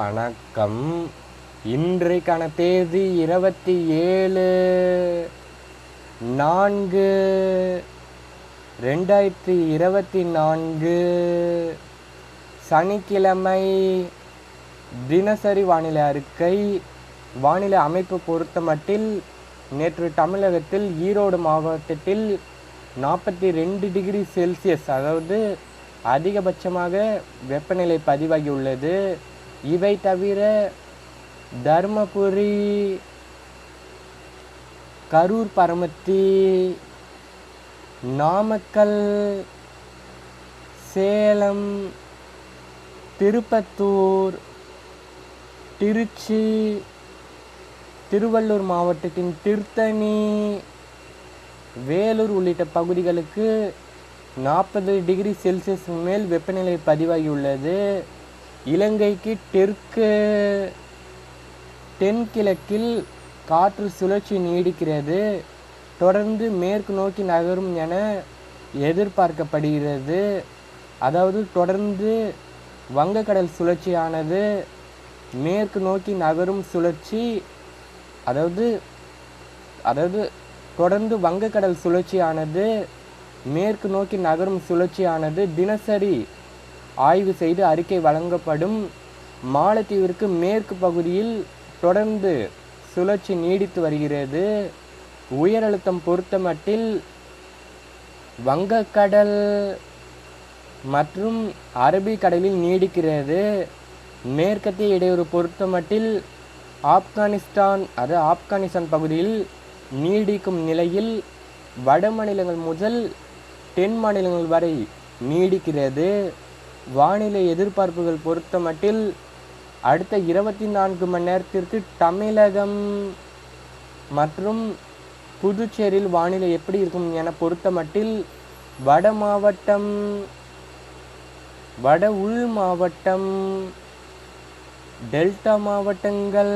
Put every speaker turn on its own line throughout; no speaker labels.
வணக்கம். இன்றைக்கான தேதி இருபத்தி ஏழு நான்கு ரெண்டாயிரத்தி இருபத்தி நான்கு. சனிக்கிழமை தினசரி வானிலை அறிக்கை. வானிலை அமைப்பு பொறுத்தமட்டில் நேற்று தமிழகத்தில் ஈரோடு மாவட்டத்தில் நாற்பத்தி ரெண்டு டிகிரி செல்சியஸ் அதாவது அதிகபட்சமாக வெப்பநிலை பதிவாகியுள்ளது. இவை தவிர தருமபுரி கரூர் பரமத்தி நாமக்கல் சேலம் திருப்பத்தூர் திருச்சி திருவள்ளூர் மாவட்டத்தின் திருத்தணி வேலூர் உள்ளிட்ட பகுதிகளுக்கு நாற்பது டிகிரி செல்சியஸ் மேல் வெப்பநிலை பதிவாகியுள்ளது. இலங்கைக்கு தெற்கு தென்கிழக்கில் காற்று சுழற்சி நீடிக்கிறது. தொடர்ந்து மேற்கு நோக்கி நகரும் என எதிர்பார்க்கப்படுகிறது. அதாவது தொடர்ந்து வங்கக்கடல் சுழற்சியானது மேற்கு நோக்கி நகரும் சுழற்சி அதாவது அதாவது தொடர்ந்து வங்கக்கடல் சுழற்சியானது மேற்கு நோக்கி நகரும் சுழற்சியானது தினசரி ஆய்வு செய்து அறிக்கை வழங்கப்படும் மாலத்தீவிற்கு மேற்கு பகுதியில் தொடர்ந்து சுழற்சி நீடித்து வருகிறது. உயர் அழுத்தம் பொறுத்தமட்டில் வங்கக்கடல் மற்றும் அரபிக்கடலில் நீடிக்கிறது. மேற்கத்திய இடையூறு பொறுத்தமட்டில் ஆப்கானிஸ்தான் அது ஆப்கானிஸ்தான் பகுதியில் நீடிக்கும் நிலையில் வட மாநிலங்கள் முதல் தென் மாநிலங்கள் வரை நீடிக்கிறது. வானிலை எதிர்பார்ப்புகள் பொறுத்தமட்டில் அடுத்த இருபத்தி நான்கு மணி நேரத்திற்கு தமிழகம் மற்றும் புதுச்சேரியில் வானிலை எப்படி இருக்கும் என பொறுத்தமட்டில் வட மாவட்டம் வட உள் மாவட்டம் டெல்டா மாவட்டங்கள்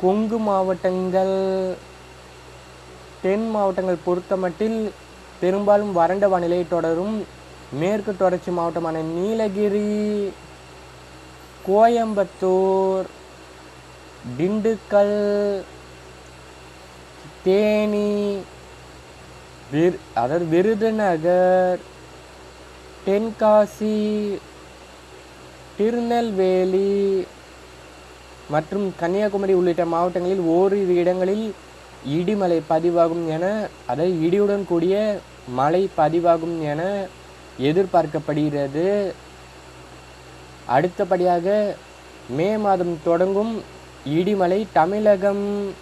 கொங்கு மாவட்டங்கள் தென் மாவட்டங்கள் பொறுத்தமட்டில் பெரும்பாலும் வறண்ட வானிலை தொடரும். மேற்கு தொடர்ச்சி மாவட்டமான நீலகிரி கோயம்புத்தூர் திண்டுக்கல் தேனி விர் அதாவது விருதுநகர் தென்காசி திருநெல்வேலி மற்றும் கன்னியாகுமரி உள்ளிட்ட மாவட்டங்களில் ஓரிரு இடங்களில் இடிமலை பதிவாகும் என அதாவது இடியுடன் கூடிய மழை பதிவாகும் என எதிர்பார்க்கப்படுகிறது. அடுத்தபடியாக மே மாதம் தொடங்கும் இடிமலை தமிழகம்.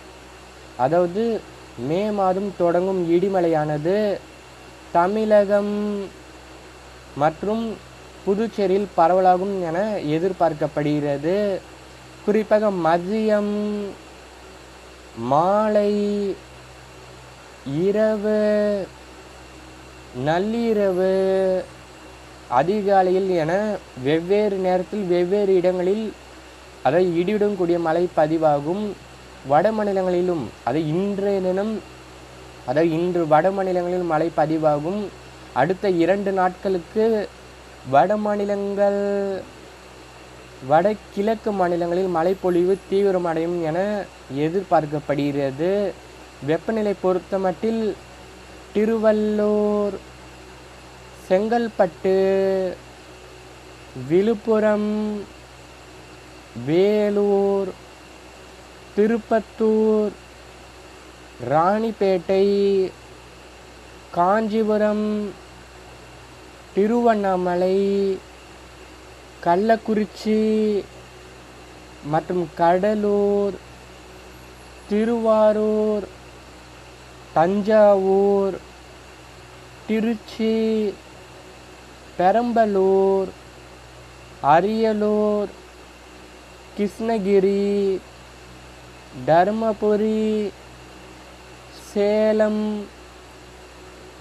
அதாவது மே மாதம் தொடங்கும் இடிமலையானது தமிழகம் மற்றும் புதுச்சேரியில் பரவலாகும் என எதிர்பார்க்கப்படுகிறது. குறிப்பாக மதியம் மாலை இரவு நள்ளிரவு அதிகாலையில் என வெவ்வேறு நேரத்தில் வெவ்வேறு இடங்களில் அதை இடியுடன் கூடிய மழை பதிவாகும். வட மாநிலங்களிலும் அதை இன்றைய தினம் அதை இன்று வட மாநிலங்களில் மழை பதிவாகும். அடுத்த இரண்டு நாட்களுக்கு வட மாநிலங்கள் வடகிழக்கு மாநிலங்களில் மழைப்பொழிவு தீவிரமடையும் என எதிர்பார்க்கப்படுகிறது. வெப்பநிலை பொறுத்தமட்டில் திருவள்ளூர் செங்கல்பட்டு விழுப்புரம் வேலூர் திருப்பத்தூர் ராணிப்பேட்டை காஞ்சிபுரம் திருவண்ணாமலை கள்ளக்குறிச்சி மற்றும் கடலூர் திருவாரூர் தஞ்சாவூர் திருச்சி பெரம்பலூர் அரியலூர் கிருஷ்ணகிரி தருமபுரி சேலம்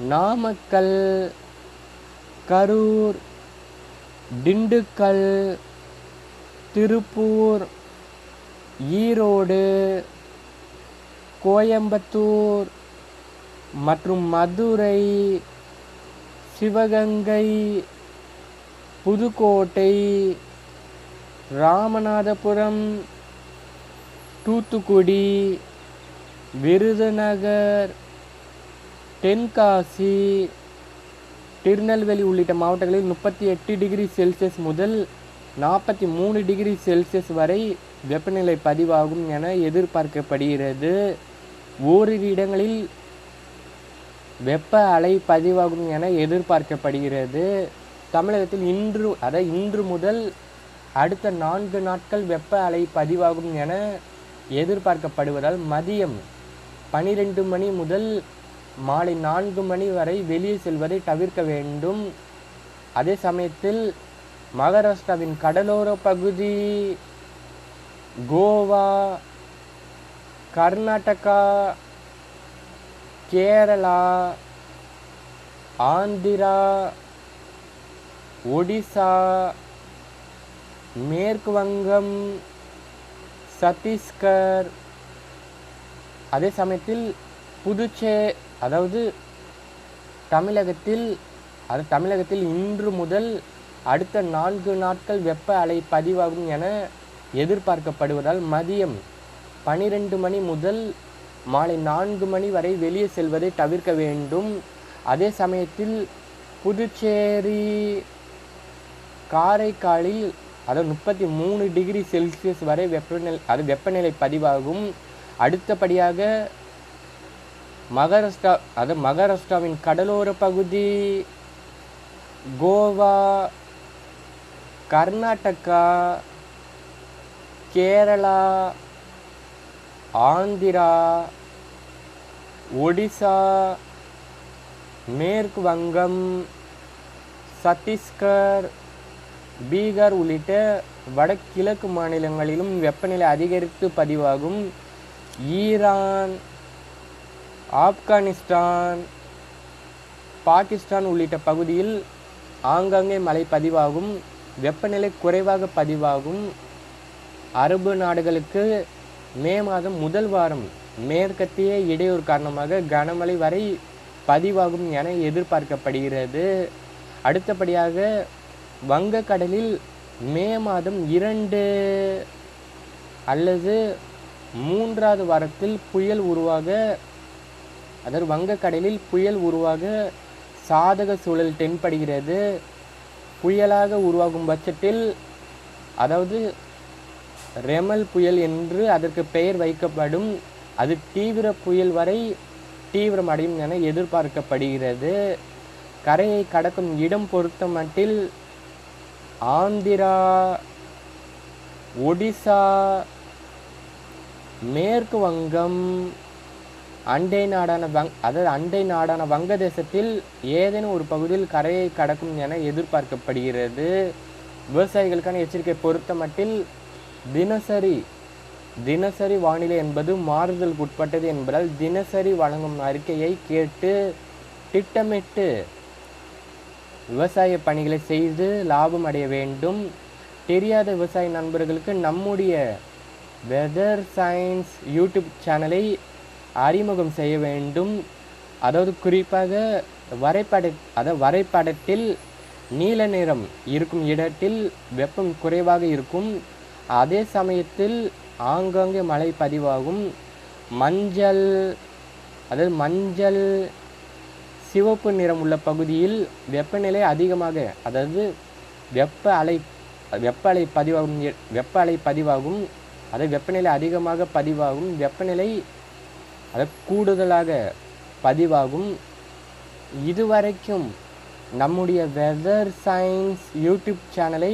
நாமக்கல் கரூர் திண்டுக்கல் திருப்பூர் ஈரோடு கோயம்புத்தூர் மற்றும் மதுரை சிவகங்கை புதுக்கோட்டை ராமநாதபுரம் தூத்துக்குடி விருதுநகர் தென்காசி திருநெல்வேலி உள்ளிட்ட மாவட்டங்களில் முப்பத்தி எட்டு டிகிரி செல்சியஸ் முதல் நாற்பத்தி மூணு டிகிரி செல்சியஸ் வரை வெப்பநிலை பதிவாகும் என எதிர்பார்க்கப்படுகிறது. ஓரிரு இடங்களில் வெப்ப அலை பதிவாகும் என எதிர்பார்க்கப்படுகிறது. தமிழகத்தில் இன்று அதாவது இன்று முதல் அடுத்த நான்கு நாட்கள் வெப்ப அலை பதிவாகும் என எதிர்பார்க்கப்படுவதால் மதியம் பனிரெண்டு மணி முதல் மாலை நான்கு மணி வரை வெளியே செல்வதை தவிர்க்க வேண்டும். அதே சமயத்தில் மகாராஷ்டிராவின் கடலோர பகுதி கோவா கர்நாடகா கேரளா ஆந்திரா ஒடிசா மேற்கு வங்கம் சத்தீஸ்கர். அதே சமயத்தில் புதுச்சே அதாவது தமிழகத்தில் அது தமிழகத்தில் இன்று முதல் அடுத்த நான்கு நாட்கள் வெப்ப அலை பதிவாகும் என எதிர்பார்க்கப்படுவதால் மதியம் பனிரெண்டு மணி முதல் மாலை நான்கு மணி வரை வெளியே செல்வதை தவிர்க்க வேண்டும். அதே சமயத்தில் புதுச்சேரி காரைக்காலில் அதாவது முப்பத்தி மூணு டிகிரி செல்சியஸ் வரை வெப்பநிலை அது வெப்பநிலை பதிவாகும். அடுத்தபடியாக மகாராஷ்டிரா அது மகாராஷ்டிராவின் கடலோர பகுதி கோவா கர்நாடகா கேரளா ஆந்திரா ஒடிசா மேற்கு வங்கம் சத்தீஸ்கர் பீகார் உள்ளிட்ட வடகிழக்கு மாநிலங்களிலும் வெப்பநிலை அதிகரித்து பதிவாகும். ஈரான் ஆப்கானிஸ்தான் பாகிஸ்தான் உள்ளிட்ட பகுதியில் ஆங்காங்கே மழை பதிவாகும். வெப்பநிலை குறைவாக பதிவாகும். அரபு நாடுகளுக்கு மே மாதம் முதல் வாரம் மேற்கத்திய இடையூறு காரணமாக கனமழை வரை பதிவாகும் என எதிர்பார்க்கப்படுகிறது. அடுத்தபடியாக வங்கக்கடலில் மே மாதம் இரண்டு அல்லது மூன்றாவது வாரத்தில் புயல் உருவாக அதாவது வங்கக்கடலில் புயல் உருவாக சாதக சூழல் தென்படுகிறது. புயலாக உருவாகும் பட்சத்தில் அதாவது ரெமல் புயல் என்று அதற்கு பெயர் வைக்கப்படும். அது தீவிர புயல் வரை தீவிரம் அடையும் என எதிர்பார்க்கப்படுகிறது. கரையை கடக்கும் இடம் பொறுத்த மட்டில் ஆந்திரா ஒடிசா மேற்கு வங்கம் அண்டை நாடான வங் அதாவது அண்டை நாடான வங்கதேசத்தில் ஏதேனும் ஒரு பகுதியில் கரையை கடக்கும் என எதிர்பார்க்கப்படுகிறது. விவசாயிகளுக்கான எச்சரிக்கை பொறுத்த மட்டில் தினசரி தினசரி வானிலை என்பது மாறுதலுக்கு உட்பட்டது என்பதால் தினசரி வழங்கும் அறிக்கையை கேட்டு திட்டமிட்டு விவசாய பணிகளை செய்து லாபம் அடைய வேண்டும். தெரியாத விவசாய நண்பர்களுக்கு நம்முடைய வெதர் சயின்ஸ் யூடியூப் சேனலை அறிமுகம் செய்ய வேண்டும். அதாவது குறிப்பாக வரைபட அதாவது வரைபடத்தில் நீல நிறம் இருக்கும் இடத்தில் வெப்பம் குறைவாக இருக்கும். அதே சமயத்தில் ஆங்காங்கே மழை பதிவாகும். மஞ்சள் அதாவது மஞ்சள் சிவப்பு நிறம் உள்ள பகுதியில் வெப்பநிலை அதிகமாக அதாவது வெப்ப அலை வெப்ப அலை பதிவாகும் வெப்ப அலை பதிவாகும். அதாவது வெப்பநிலை அதிகமாக பதிவாகும். வெப்பநிலை அது கூடுதலாக பதிவாகும். இதுவரைக்கும் நம்முடைய வெதர் சயின்ஸ் யூடியூப் சேனலை